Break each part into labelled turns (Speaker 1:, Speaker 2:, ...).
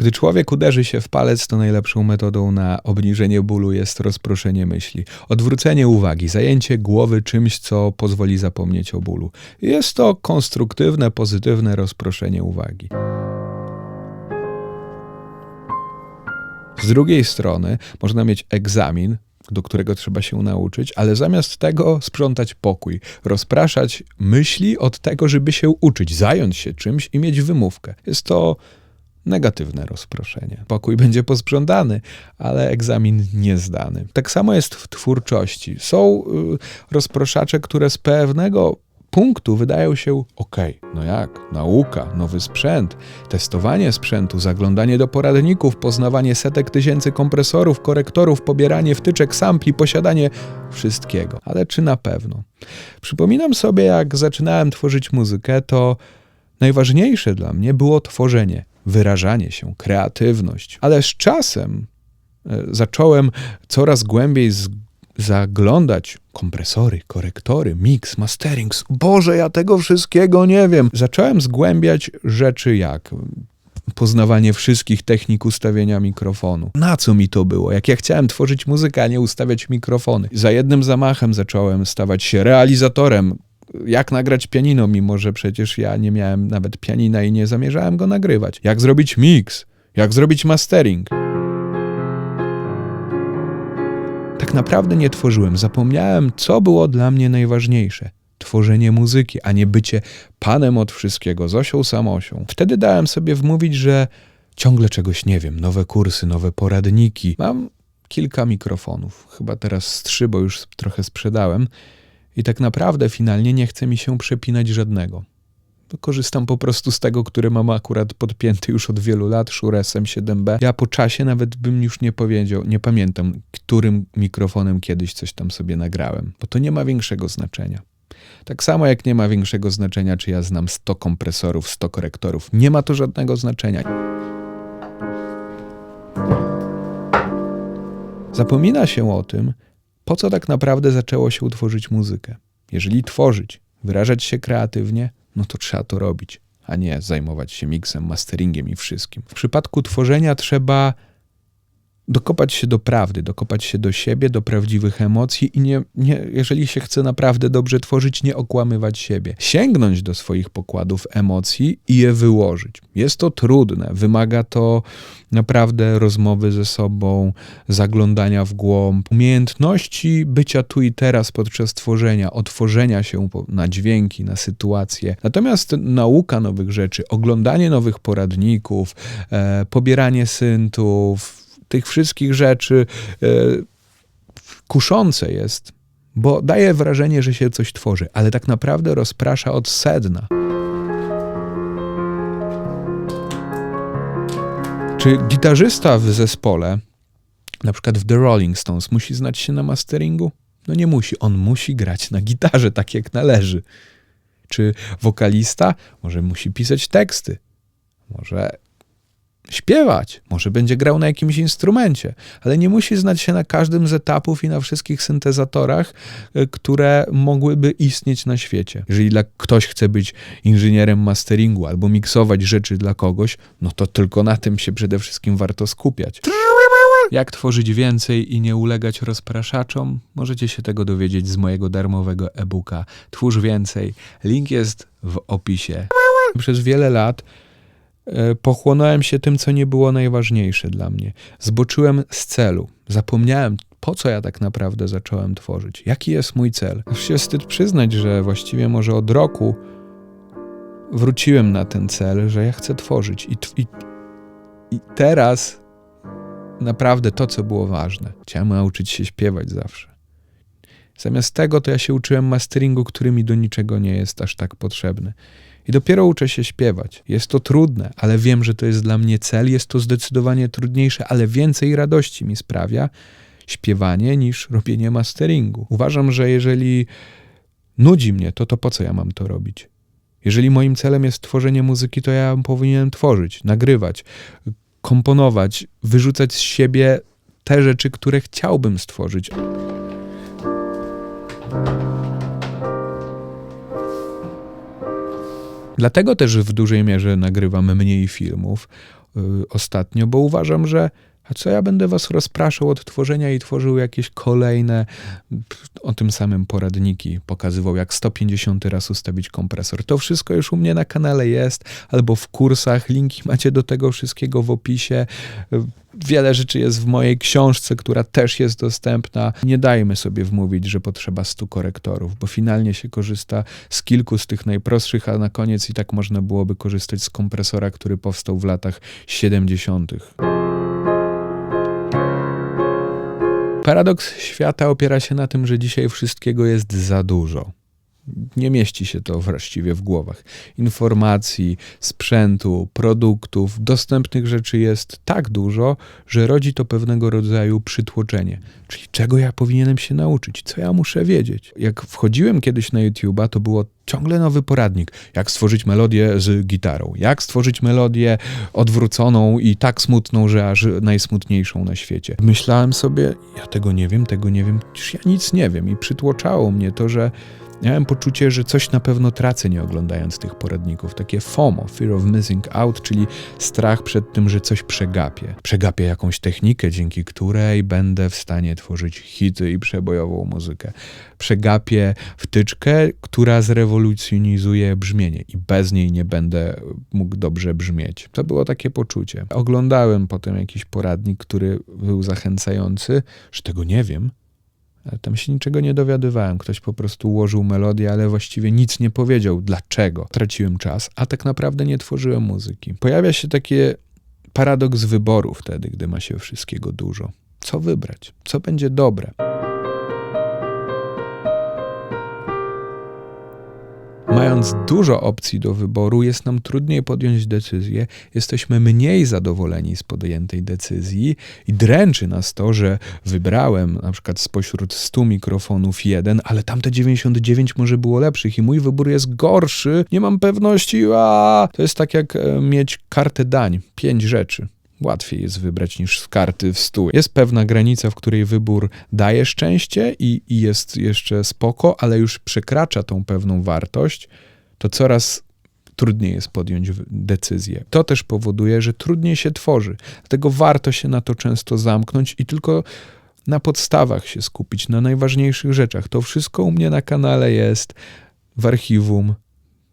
Speaker 1: Gdy człowiek uderzy się w palec, to najlepszą metodą na obniżenie bólu jest rozproszenie myśli, odwrócenie uwagi, zajęcie głowy czymś, co pozwoli zapomnieć o bólu. Jest to konstruktywne, pozytywne rozproszenie uwagi. Z drugiej strony można mieć egzamin, do którego trzeba się nauczyć, ale zamiast tego sprzątać pokój, rozpraszać myśli od tego, żeby się uczyć, zająć się czymś i mieć wymówkę. Jest to negatywne rozproszenie. Pokój będzie posprzątany, ale egzamin nie zdany. Tak samo jest w twórczości. Są y, rozproszacze, które z pewnego punktu wydają się ok. No jak? Nauka, nowy sprzęt, testowanie sprzętu, zaglądanie do poradników, poznawanie setek tysięcy kompresorów, korektorów, pobieranie wtyczek, sampli, posiadanie wszystkiego. Ale czy na pewno? Przypominam sobie, jak zaczynałem tworzyć muzykę, to najważniejsze dla mnie było tworzenie, wyrażanie się, kreatywność. Ale z czasem e, zacząłem coraz głębiej zaglądać kompresory, korektory, mix, mastering. Boże, ja tego wszystkiego nie wiem. Zacząłem zgłębiać rzeczy jak poznawanie wszystkich technik ustawienia mikrofonu. Na co mi to było? Jak ja chciałem tworzyć muzykę, a nie ustawiać mikrofony. Za jednym zamachem zacząłem stawać się realizatorem. Jak nagrać pianino, mimo że przecież ja nie miałem nawet pianina i nie zamierzałem go nagrywać. Jak zrobić mix? Jak zrobić mastering? tak naprawdę nie tworzyłem. Zapomniałem, co było dla mnie najważniejsze. Tworzenie muzyki, a nie bycie panem od wszystkiego, Zosią samosią. Wtedy dałem sobie wmówić, że ciągle czegoś nie wiem. Nowe kursy, nowe poradniki. Mam kilka mikrofonów. Chyba teraz trzy, bo już trochę sprzedałem. I tak naprawdę finalnie nie chce mi się przepinać żadnego korzystam po prostu z tego, który mam akurat podpięty już od wielu lat, Shure SM7B. Ja po czasie nawet bym już nie powiedział, nie pamiętam, którym mikrofonem kiedyś coś tam sobie nagrałem, bo to nie ma większego znaczenia. Tak samo jak nie ma większego znaczenia, czy ja znam 100 kompresorów, 100 korektorów. Nie ma to żadnego znaczenia. Zapomina się o tym, po co tak naprawdę zaczęło się utworzyć muzykę. Jeżeli tworzyć, wyrażać się kreatywnie, no to trzeba to robić, a nie zajmować się miksem, masteringiem i wszystkim. W przypadku tworzenia trzeba dokopać się do prawdy, dokopać się do siebie, do prawdziwych emocji i nie, nie, jeżeli się chce naprawdę dobrze tworzyć, nie okłamywać siebie. Sięgnąć do swoich pokładów emocji i je wyłożyć. Jest to trudne, wymaga to naprawdę rozmowy ze sobą, zaglądania w głąb, umiejętności bycia tu i teraz podczas tworzenia, otworzenia się na dźwięki, na sytuacje. Natomiast nauka nowych rzeczy, oglądanie nowych poradników, e, pobieranie syntów, tych wszystkich rzeczy e, kuszące jest, bo daje wrażenie, że się coś tworzy, ale tak naprawdę rozprasza od sedna. Czy gitarzysta w zespole, na przykład w The Rolling Stones, musi znać się na masteringu? No nie musi. On musi grać na gitarze tak jak należy. Czy wokalista może musi pisać teksty? Może śpiewać, może będzie grał na jakimś instrumencie, ale nie musi znać się na każdym z etapów i na wszystkich syntezatorach, e, które mogłyby istnieć na świecie. Jeżeli dla ktoś chce być inżynierem masteringu albo miksować rzeczy dla kogoś, no to tylko na tym się przede wszystkim warto skupiać. Jak tworzyć więcej i nie ulegać rozpraszaczom? Możecie się tego dowiedzieć z mojego darmowego e-booka Twórz więcej. Link jest w opisie. Przez wiele lat pochłonąłem się tym, co nie było najważniejsze dla mnie. Zboczyłem z celu. Zapomniałem, po co ja tak naprawdę zacząłem tworzyć. Jaki jest mój cel? Już się wstyd przyznać, że właściwie może od roku wróciłem na ten cel, że ja chcę tworzyć. I, i, i teraz naprawdę to, co było ważne. Chciałem nauczyć się śpiewać zawsze. Zamiast tego to ja się uczyłem masteringu, który mi do niczego nie jest aż tak potrzebny. I dopiero uczę się śpiewać. Jest to trudne, ale wiem, że to jest dla mnie cel. Jest to zdecydowanie trudniejsze, ale więcej radości mi sprawia śpiewanie niż robienie masteringu. Uważam, że jeżeli nudzi mnie to, to po co ja mam to robić? Jeżeli moim celem jest tworzenie muzyki, to ja powinienem tworzyć, nagrywać, komponować, wyrzucać z siebie te rzeczy, które chciałbym stworzyć. Dlatego też w dużej mierze nagrywam mniej filmów. y, ostatnio, bo uważam, że a co ja będę was rozpraszał od tworzenia i tworzył jakieś kolejne o tym samym poradniki, pokazywał jak 150 raz ustawić kompresor. To wszystko już u mnie na kanale jest, albo w kursach, linki macie do tego wszystkiego w opisie. Wiele rzeczy jest w mojej książce, która też jest dostępna. Nie dajmy sobie wmówić, że potrzeba 100 korektorów, bo finalnie się korzysta z kilku z tych najprostszych, a na koniec i tak można byłoby korzystać z kompresora, który powstał w latach 70. Paradoks świata opiera się na tym, że dzisiaj wszystkiego jest za dużo. Nie mieści się to właściwie w głowach. Informacji, sprzętu, produktów, dostępnych rzeczy jest tak dużo, że rodzi to pewnego rodzaju przytłoczenie. Czyli czego ja powinienem się nauczyć, co ja muszę wiedzieć. Jak wchodziłem kiedyś na YouTube'a, to było ciągle nowy poradnik. Jak stworzyć melodię z gitarą, jak stworzyć melodię odwróconą i tak smutną, że aż najsmutniejszą na świecie. Myślałem sobie, ja tego nie wiem, tego nie wiem, przecież ja nic nie wiem. I przytłoczało mnie to, że Miałem poczucie, że coś na pewno tracę nie oglądając tych poradników. Takie FOMO, Fear of Missing Out, czyli strach przed tym, że coś przegapię. Przegapię jakąś technikę, dzięki której będę w stanie tworzyć hity i przebojową muzykę. Przegapię wtyczkę, która zrewolucjonizuje brzmienie i bez niej nie będę mógł dobrze brzmieć. To było takie poczucie. Oglądałem potem jakiś poradnik, który był zachęcający, że tego nie wiem, tam się niczego nie dowiadywałem. Ktoś po prostu ułożył melodię, ale właściwie nic nie powiedział. Dlaczego? Traciłem czas, a tak naprawdę nie tworzyłem muzyki. Pojawia się takie paradoks wyboru wtedy, gdy ma się wszystkiego dużo. Co wybrać? Co będzie dobre? Mając dużo opcji do wyboru, jest nam trudniej podjąć decyzję, jesteśmy mniej zadowoleni z podjętej decyzji i dręczy nas to, że wybrałem na przykład spośród 100 mikrofonów jeden, ale tamte 99 może było lepszych i mój wybór jest gorszy, nie mam pewności, a to jest tak jak e, mieć kartę dań, pięć rzeczy. Łatwiej jest wybrać niż z karty w stół. Jest pewna granica, w której wybór daje szczęście i, i jest jeszcze spoko, ale już przekracza tą pewną wartość, to coraz trudniej jest podjąć decyzję. To też powoduje, że trudniej się tworzy. Dlatego warto się na to często zamknąć i tylko na podstawach się skupić, na najważniejszych rzeczach. To wszystko u mnie na kanale jest w archiwum.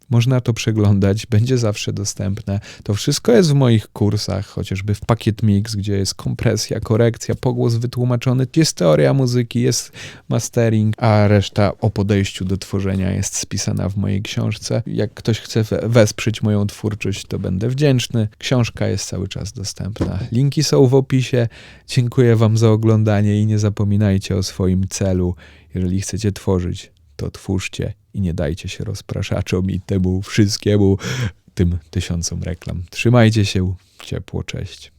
Speaker 1: Można to przeglądać, będzie zawsze dostępne. To wszystko jest w moich kursach, chociażby w Pakiet Mix, gdzie jest kompresja, korekcja, pogłos wytłumaczony, jest teoria muzyki, jest mastering, a reszta o podejściu do tworzenia jest spisana w mojej książce. Jak ktoś chce wesprzeć moją twórczość, to będę wdzięczny. Książka jest cały czas dostępna. Linki są w opisie. Dziękuję Wam za oglądanie i nie zapominajcie o swoim celu, jeżeli chcecie tworzyć to twórzcie i nie dajcie się rozpraszaczom i temu wszystkiemu, tym tysiącom reklam. Trzymajcie się, ciepło, cześć.